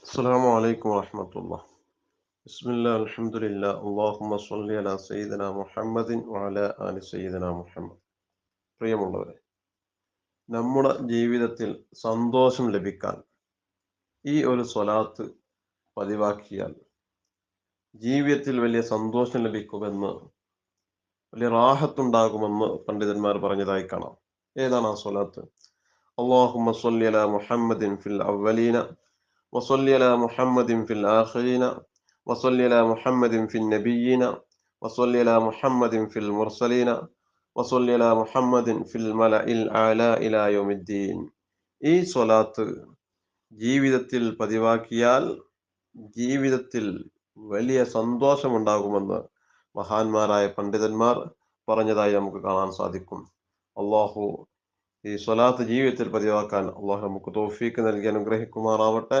السلام عليكم ورحمة الله بسم الله الحمد لله اللهم صل على سيدنا മുഹമ്മദ് وعلى آل سيدنا മുഹമ്മദ് പ്രിയമുള്ളവരെ നമ്മുടെ ജീവിതത്തിൽ സന്തോഷം ലഭിക്കാൻ ഈ ഒരു സ്വലാത്ത് പതിവാക്കിയാൽ ജീവിതത്തിൽ വലിയ സന്തോഷം ലഭിക്കുമെന്ന് വലിയ റാഹത്തുണ്ടാകുമെന്ന് പണ്ഡിതന്മാർ പറഞ്ഞതായി കാണാം ഏതാണ് ആ സ്വലാത്ത് اللهم صل على محمد في الأولين وصل على محمد في الآخرين وصل على محمد في النبيين وصل على محمد في المرسلين وصل على محمد في الملأ الأعلى إلى يوم الدين ഈ സ്വലാത്ത് ജീവിതത്തിൽ പതിവാക്കിയാൽ ജീവിതത്തിൽ വലിയ സന്തോഷമുണ്ടാകുമെന്ന് മഹാന്മാരായ പണ്ഡിതന്മാർ പറഞ്ഞതായി നമുക്ക് കാണാൻ സാധിക്കും അള്ളാഹു ഈ സ്വലാത്ത് ജീവിതത്തിൽ പതിവാക്കാൻ അള്ളാഹു നമുക്ക് തോഫീക്ക് നൽകി അനുഗ്രഹിക്കുമാറാവട്ടെ